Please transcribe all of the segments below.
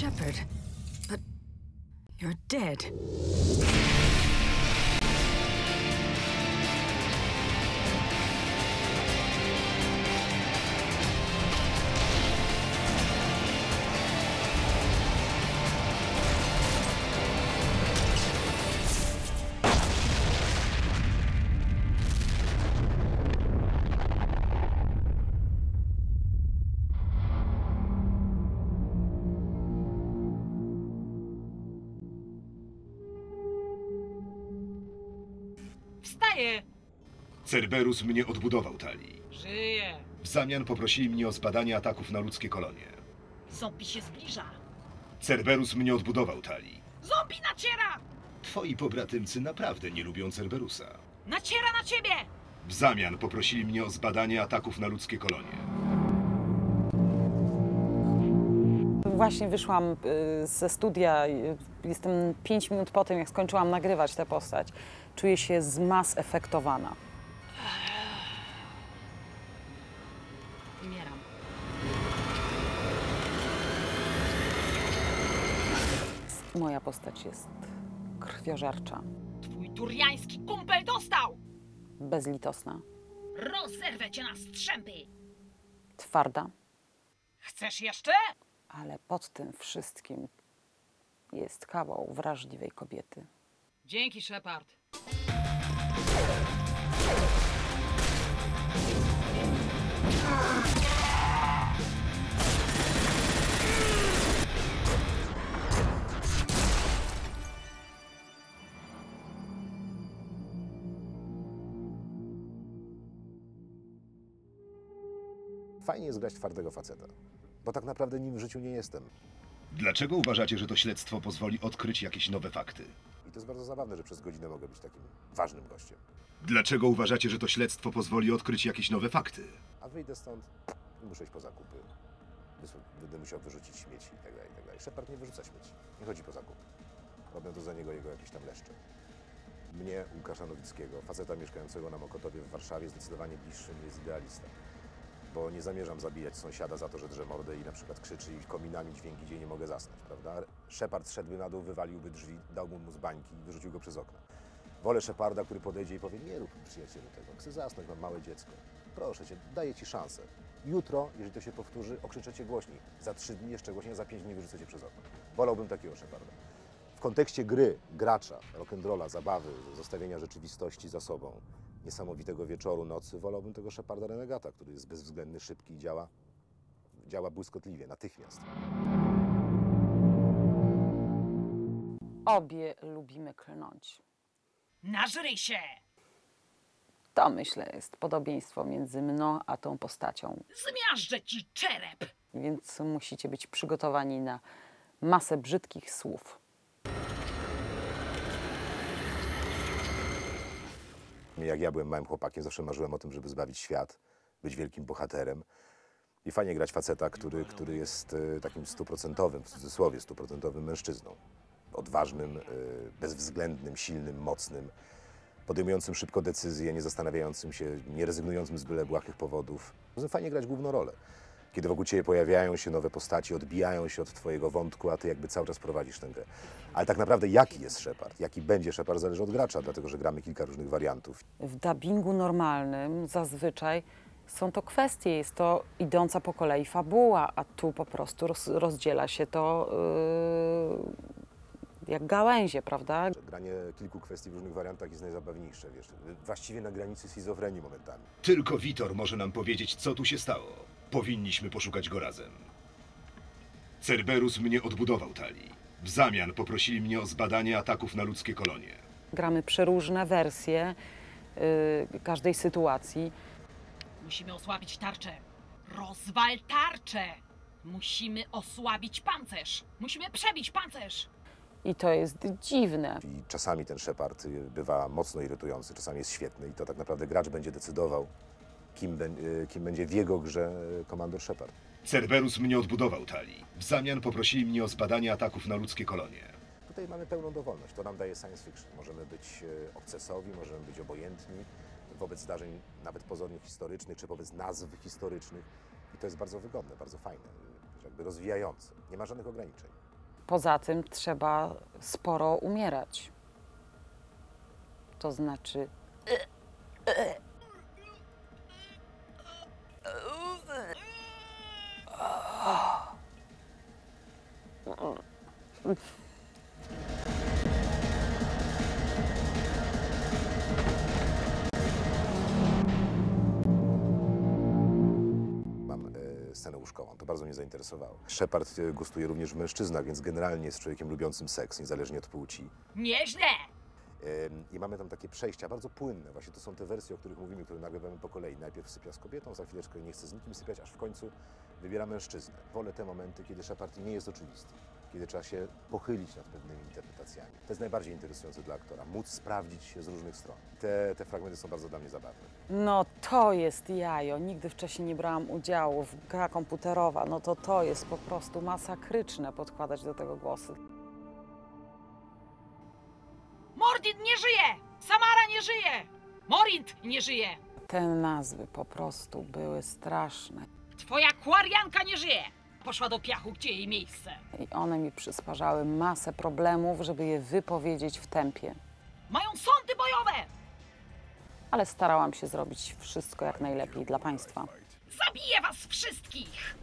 Shepard. But you're dead. Wstaję! Cerberus mnie odbudował, Tali. Żyję! W zamian poprosili mnie o zbadanie ataków na ludzkie kolonie. Zombie się zbliża! Cerberus mnie odbudował, Tali. Zombie naciera! Twoi pobratymcy naprawdę nie lubią Cerberusa. Naciera na ciebie! W zamian poprosili mnie o zbadanie ataków na ludzkie kolonie. Właśnie wyszłam y, ze studia. y, Jestem 5 minut po tym, jak skończyłam nagrywać tę postać. Czuję się zmasefektowana. Umieram. Moja postać jest krwiożercza, Twój turiański kumpel dostał! bezlitosna, Rozerwę cię na strzępy! twarda, Chcesz jeszcze? Ale pod tym wszystkim jest kawał wrażliwej kobiety. Dzięki, Shepard. Fajnie jest grać twardego faceta, bo tak naprawdę nim w życiu nie jestem. Dlaczego uważacie, że to śledztwo pozwoli odkryć jakieś nowe fakty? I to jest bardzo zabawne, że przez godzinę mogę być takim ważnym gościem. Dlaczego uważacie, że to śledztwo pozwoli odkryć jakieś nowe fakty? A wyjdę stąd i muszę iść po zakupy. Będę musiał wyrzucić śmieci i tak dalej, i tak dalej. Shepard nie wyrzuca śmieci, nie chodzi po zakupy. Robią to za niego jego jakieś tam leszcze. Mnie, Łukasza Nowickiego, faceta mieszkającego na Mokotowie w Warszawie, zdecydowanie bliższym jest idealista. Bo nie zamierzam zabijać sąsiada za to, że drze mordę i na przykład krzyczy i kominami dźwięki, gdzie nie mogę zasnąć, prawda? Shepard szedłby na dół, wywaliłby drzwi, dałby mu z bańki i wyrzucił go przez okno. Wolę Sheparda, który podejdzie i powie, nie rób przyjacielu tego, chcę zasnąć, mam małe dziecko. Proszę cię, daję ci szansę. Jutro, jeżeli to się powtórzy, okrzyczecie głośniej. Za trzy dni jeszcze głośniej, za pięć dni wyrzucecie przez okno. Wolałbym takiego Sheparda. W kontekście gry, gracza, rock'n'rolla, zabawy, zostawienia rzeczywistości za sobą, niesamowitego wieczoru, nocy, wolałbym tego Sheparda Renegata, który jest bezwzględny, szybki i działa, działa błyskotliwie, natychmiast. Obie lubimy klnąć. Nażryj się! To myślę jest podobieństwo między mną a tą postacią. Zmiażdżę ci czerep! Więc musicie być przygotowani na masę brzydkich słów. Jak ja byłem małym chłopakiem, zawsze marzyłem o tym, żeby zbawić świat, być wielkim bohaterem. I fajnie grać faceta, który, który jest e, takim stuprocentowym, w cudzysłowie stuprocentowym mężczyzną. Odważnym, e, bezwzględnym, silnym, mocnym, podejmującym szybko decyzje, nie zastanawiającym się, nie rezygnującym z byle błahych powodów. Fajnie grać główną rolę. Kiedy wokół ciebie pojawiają się nowe postaci, odbijają się od twojego wątku, a ty jakby cały czas prowadzisz tę grę. Ale tak naprawdę jaki jest Shepard, jaki będzie Shepard zależy od gracza, dlatego że gramy kilka różnych wariantów. W dubbingu normalnym zazwyczaj są to kwestie, jest to idąca po kolei fabuła, a tu po prostu roz, rozdziela się to yy, jak gałęzie, prawda? Granie kilku kwestii w różnych wariantach jest najzabawniejsze, wiesz, właściwie na granicy schizofrenii momentami. Tylko Witor może nam powiedzieć, co tu się stało. Powinniśmy poszukać go razem. Cerberus mnie odbudował, Tali. W zamian poprosili mnie o zbadanie ataków na ludzkie kolonie. Gramy przeróżne wersje yy, każdej sytuacji. Musimy osłabić tarczę. Rozwal tarczę! Musimy osłabić pancerz! Musimy przebić pancerz! I to jest dziwne. I czasami ten Shepard y, bywa mocno irytujący, czasami jest świetny i to tak naprawdę gracz będzie decydował, kim, y, kim będzie w jego grze komandor Shepard. Cerberus mnie odbudował, Tali. W zamian poprosili mnie o zbadanie ataków na ludzkie kolonie. Tutaj mamy pełną dowolność, to nam daje science fiction. Możemy być y, obcesowi, możemy być obojętni wobec zdarzeń nawet pozornie historycznych, czy wobec nazw historycznych. I to jest bardzo wygodne, bardzo fajne, jakby rozwijające. Nie ma żadnych ograniczeń. Poza tym trzeba sporo umierać. To znaczy. Mam e, scenę łóżkową, to bardzo mnie zainteresowało. Shepard e, gustuje również w mężczyznach, więc generalnie jest człowiekiem lubiącym seks, niezależnie od płci. Nieźle! Ym, I mamy tam takie przejścia bardzo płynne. Właśnie to są te wersje, o których mówimy, które nagrywamy po kolei. Najpierw sypia z kobietą, za chwileczkę nie chce z nikim sypiać, aż w końcu wybiera mężczyznę. Wolę te momenty, kiedy Shepard nie jest oczywisty, kiedy trzeba się pochylić nad pewnymi interpretacjami. To jest najbardziej interesujące dla aktora, móc sprawdzić się z różnych stron. Te, te fragmenty są bardzo dla mnie zabawne. No to jest jajo. Nigdy wcześniej nie brałam udziału w gra komputerowa. No to to jest po prostu masakryczne podkładać do tego głosy. Mordin nie żyje! Samara nie żyje! Morint nie żyje! Te nazwy po prostu były straszne. Twoja kwarianka nie żyje! Poszła do piachu, gdzie jej miejsce. I one mi przysparzały masę problemów, żeby je wypowiedzieć w tempie. Mają sądy bojowe! Ale starałam się zrobić wszystko jak najlepiej dla państwa. Zabiję was wszystkich!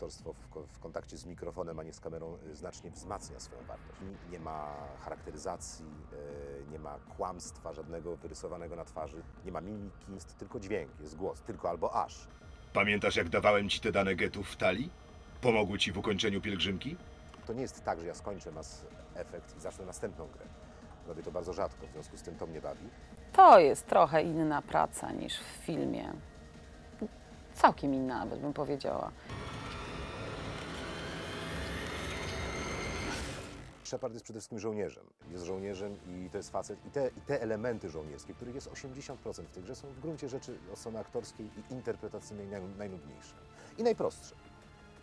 Aktorstwo w, ko- w kontakcie z mikrofonem, a nie z kamerą, y, znacznie wzmacnia swoją wartość. Nie- Nie ma charakteryzacji, y, nie ma kłamstwa żadnego wyrysowanego na twarzy, nie ma mimiki, jest tylko dźwięk, jest głos, tylko albo aż. Pamiętasz, jak dawałem ci te dane getów w talii? Pomogły ci w ukończeniu pielgrzymki? To nie jest tak, że ja skończę Mass Effect i zacznę następną grę. Robię to bardzo rzadko, w związku z tym to mnie bawi. To jest trochę inna praca niż w filmie. Całkiem inna, nawet bym powiedziała. Shepard jest przede wszystkim żołnierzem. Jest żołnierzem i to jest facet. I te, I te elementy żołnierskie, których jest 80% w tej grze, są w gruncie rzeczy od strony aktorskiej i interpretacyjnej naj- najnudniejsze. I najprostsze.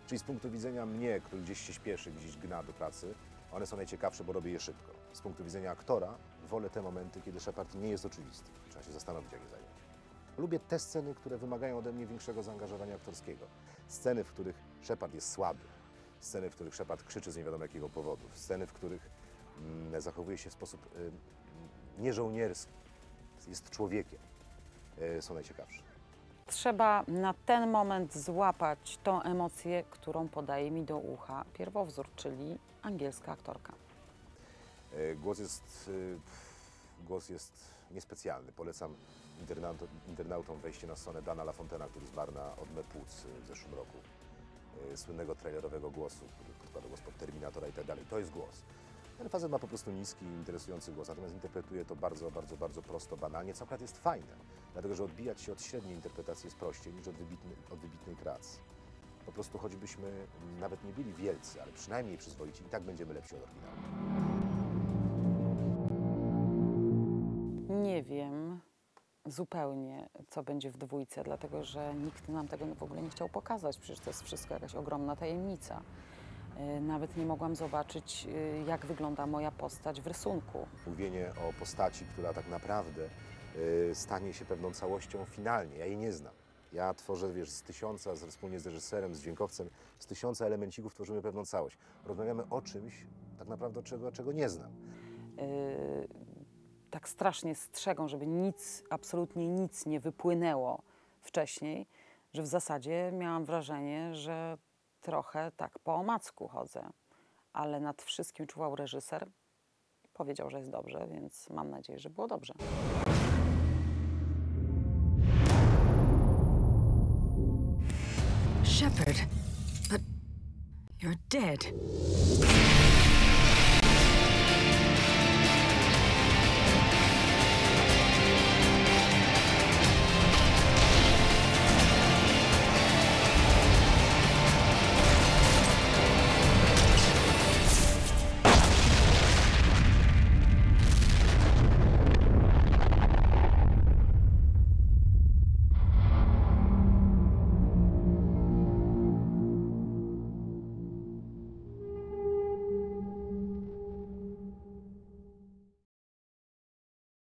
Czyli z punktu widzenia mnie, który gdzieś się śpieszy, gdzieś gna do pracy, one są najciekawsze, bo robię je szybko. Z punktu widzenia aktora wolę te momenty, kiedy Shepard nie jest oczywisty. Trzeba się zastanowić, jak je zająć. Lubię te sceny, które wymagają ode mnie większego zaangażowania aktorskiego. Sceny, w których Shepard jest słaby. Sceny, w których Shepard krzyczy z nie wiadomo jakiego powodu. Sceny, w których mm, zachowuje się w sposób y, nieżołnierski. Jest człowiekiem. Y, są najciekawsze. Trzeba na ten moment złapać tą emocję, którą podaje mi do ucha pierwowzór, czyli angielska aktorka. E, Głos jest, y, głos jest niespecjalny. Polecam internautom, wejście na stronę Dana LaFontaina, który zmarł na odmę płuc y, w zeszłym roku. Y, Słynnego trailerowego głosu, który podkładał głos pod Terminatora i tak dalej. To jest głos. Ten facet ma po prostu niski, interesujący głos, natomiast interpretuje to bardzo, bardzo, bardzo prosto, banalnie, co akurat jest fajne, dlatego że odbijać się od średniej interpretacji jest prościej niż od, wybitny, od wybitnej pracy. Po prostu choćbyśmy nawet nie byli wielcy, ale przynajmniej przyzwoici, i tak będziemy lepsi od oryginału. Nie wiem zupełnie, co będzie w dwójce, dlatego że nikt nam tego w ogóle nie chciał pokazać. Przecież to jest wszystko jakaś ogromna tajemnica. Y, Nawet nie mogłam zobaczyć, y, jak wygląda moja postać w rysunku. mówienie o postaci, która tak naprawdę y, stanie się pewną całością finalnie. Ja jej nie znam. Ja tworzę, wiesz, z tysiąca, z, wspólnie z reżyserem, z dźwiękowcem, z tysiąca elemencików tworzymy pewną całość. Rozmawiamy o czymś, tak naprawdę czego, czego nie znam. y, tak strasznie strzegą, żeby nic, absolutnie nic nie wypłynęło wcześniej, że w zasadzie miałam wrażenie, że trochę tak po omacku chodzę. Ale nad wszystkim czuwał reżyser. Powiedział, że jest dobrze, więc mam nadzieję, że było dobrze. Shepard. But you're dead.